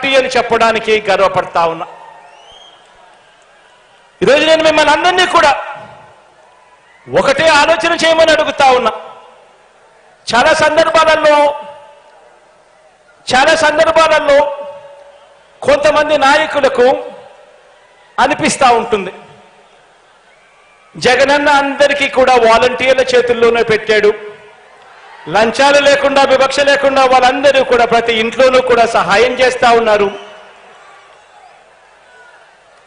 Party అని చెప్పడానికి గర్వపడతా ఉన్నా. ఈరోజు నేను మిమ్మల్ని అందరినీ కూడా ఒకటే ఆలోచన చేయమని అడుగుతా ఉన్నా. చాలా సందర్భాలలో చాలా సందర్భాలలో కొంతమంది నాయకులకు అనిపిస్తూ ఉంటుంది. జగనన్న అందరికీ కూడా వాలంటీర్ల చేతుల్లోనే పెట్టాడు. లంచాలు లేకుండా వివక్ష లేకుండా వాళ్ళందరూ కూడా ప్రతి ఇంట్లోనూ కూడా సహాయం చేస్తూ ఉన్నారు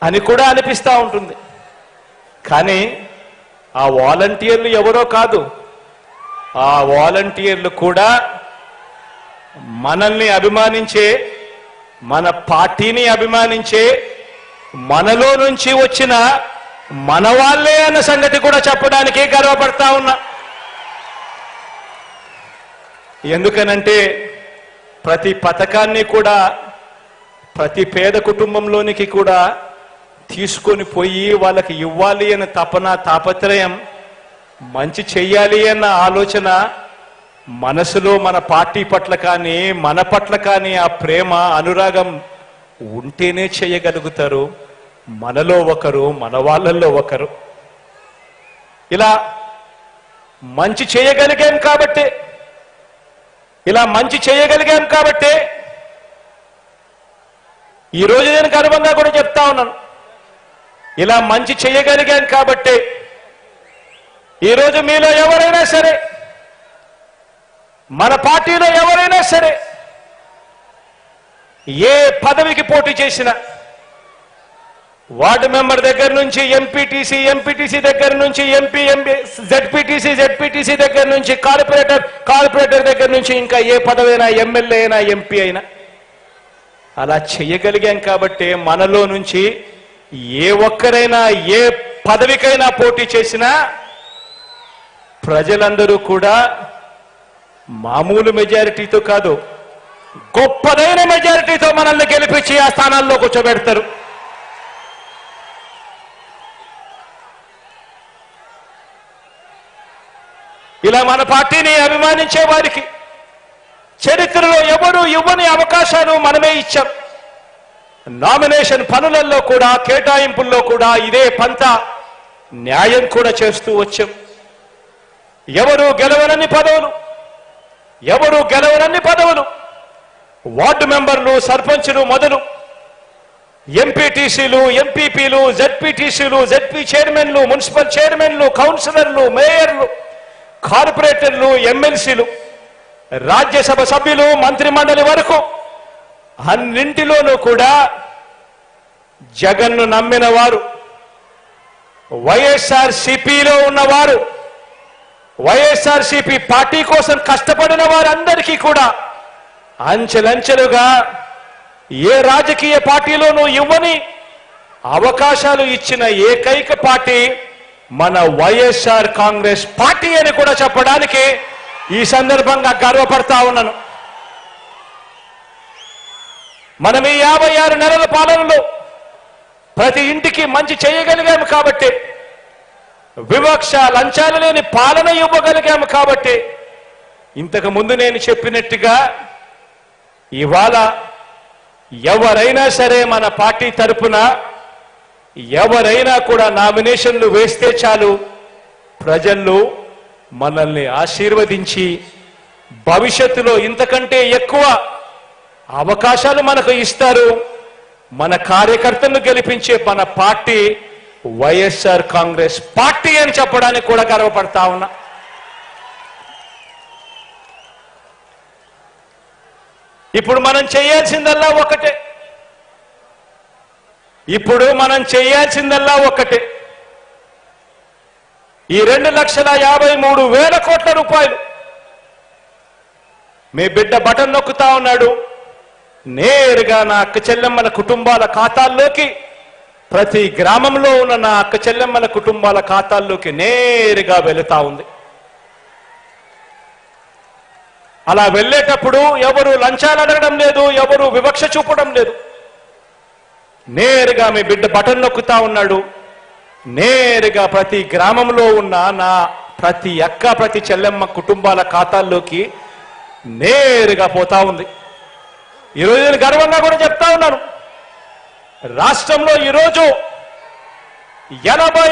అని కూడా అనిపిస్తూ ఉంటుంది. కానీ ఆ వాలంటీర్లు ఎవరో కాదు. ఆ వాలంటీర్లు కూడా మనల్ని అభిమానించే మన పార్టీని అభిమానించే మనలో నుంచి వచ్చిన మన వాళ్ళే అన్న సంగతి కూడా చెప్పడానికి గర్వపడతా ఉన్నా. ఎందుకనంటే ప్రతి పథకాన్ని కూడా ప్రతి పేద కుటుంబంలోనికి కూడా తీసుకొని పోయి వాళ్ళకి ఇవ్వాలి అనే తపన తాపత్రయం మంచి చెయ్యాలి అన్న ఆలోచన మనసులో మన పార్టీ పట్ల కానీ మన పట్ల కానీ ఆ ప్రేమ అనురాగం ఉంటేనే చేయగలుగుతారు. మనలో ఒకరు మన వాళ్ళల్లో ఒకరు. ఇలా మంచి చేయగలిగాం కాబట్టి ఇలా మంచి చేయగలిగాం కాబట్టి ఈ రోజు నేను గర్వంగా కూడా చెప్తా ఉన్నాను. ఇలా మంచి చేయగలిగాం కాబట్టి ఈరోజు మీలో ఎవరైనా సరే మన పార్టీలో ఎవరైనా సరే ఏ పదవికి పోటీ చేసినా వార్డు మెంబర్ దగ్గర నుంచి ఎంపీటీసీ ఎంపీటీసీ దగ్గర నుంచి ఎంపీ ఎంపీ జెడ్పీటీసీ జెడ్పీటీసీ దగ్గర నుంచి కార్పొరేటర్ కార్పొరేటర్ దగ్గర నుంచి ఇంకా ఏ పదవైనా ఎమ్మెల్యే అయినా ఎంపీ అయినా. అలా చేయగలిగాం కాబట్టి మనలో నుంచి ఏ ఒక్కరైనా ఏ పదవికైనా పోటీ చేసినా ప్రజలందరూ కూడా మామూలు మెజారిటీతో కాదు గొప్పదైన మెజారిటీతో మనల్ని గెలిపించి ఆ స్థానాల్లో కూర్చోబెడతారు. ఇలా మన పార్టీని అభిమానించే వారికి చరిత్రలో ఎవరు ఇవ్వని అవకాశాలు మనమే ఇచ్చాం. నామినేషన్ పనులలో కూడా కేటాయింపుల్లో కూడా ఇదే పంత న్యాయం కూడా చేస్తూ వచ్చాం. ఎవరు గెలవనన్ని పదవులు? ఎవరు గెలవనన్ని పదవులు? వార్డు మెంబర్లు సర్పంచులు మొదలు. ఎంపీటీసీలు ఎంపీపీలు జెడ్పీటీసీలు జెడ్పీ చైర్మన్లు మున్సిపల్ చైర్మన్లు కౌన్సిలర్లు మేయర్లు కార్పొరేటర్లు ఎమ్మెల్సీలు రాజ్యసభ సభ్యులు మంత్రిమండలి వరకు అన్నింటిలోనూ కూడా జగన్ను నమ్మిన వారు వైఎస్ఆర్ సిపిలో ఉన్నవారు వైఎస్ఆర్ సిపి పార్టీ కోసం కష్టపడిన వారందరికీ కూడా అంచెలంచెలుగా ఏ రాజకీయ పార్టీలోనూ ఇవ్వని అవకాశాలు ఇచ్చిన ఏకైక పార్టీ మన వైఎస్ఆర్ కాంగ్రెస్ పార్టీ అని కూడా చెప్పడానికి ఈ సందర్భంగా గర్వపడతా ఉన్నాను. మనం ఈ యాభై ఆరు నెలల పాలనలో ప్రతి ఇంటికి మంచి చేయగలిగాము కాబట్టి వివక్ష లంచాలు లేని పాలన ఇవ్వగలిగాము కాబట్టి ఇంతకు ముందు నేను చెప్పినట్టుగా ఇవాళ ఎవరైనా సరే మన పార్టీ తరపున ఎవరైనా కూడా నామినేషన్లు వేస్తే చాలు. ప్రజల్లో మనల్ని ఆశీర్వదించి భవిష్యత్తులో ఇంతకంటే ఎక్కువ అవకాశాలు మనకు ఇస్తారు. మన కార్యకర్తలను గెలిపించే మన పార్టీ వైఎస్ఆర్ కాంగ్రెస్ పార్టీ అని చెప్పడానికి కూడా గర్వపడతా ఉన్నా. ఇప్పుడు మనం చేయాల్సిందల్లా ఒకటే. ఇప్పుడు మనం చేయాల్సిందల్లా ఒక్కటే. ఈ రెండు లక్షల యాభై మూడు వేల కోట్ల రూపాయలు. మీ బిడ్డ బటన్ నొక్కుతా ఉన్నాడు. నేరుగా నా అక్క చెల్లెమ్మల కుటుంబాల ఖాతాల్లోకి ప్రతి గ్రామంలో ఉన్న నా అక్క చెల్లెమ్మల కుటుంబాల ఖాతాల్లోకి నేరుగా వెళుతా ఉంది. అలా వెళ్ళేటప్పుడు ఎవరు లంచాలు అడగడం లేదు ఎవరు వివక్ష చూపడం లేదు. నేరుగా మీ బిడ్డ బటన్ నొక్కుతా ఉన్నాడు. నేరుగా ప్రతి గ్రామంలో ఉన్న నా ప్రతి అక్క ప్రతి చెల్లెమ్మ కుటుంబాల ఖాతాల్లోకి నేరుగా పోతా ఉంది. ఈరోజు నేను గర్వంగా కూడా చెప్తా ఉన్నాను. రాష్ట్రంలో ఈరోజు ఎనభై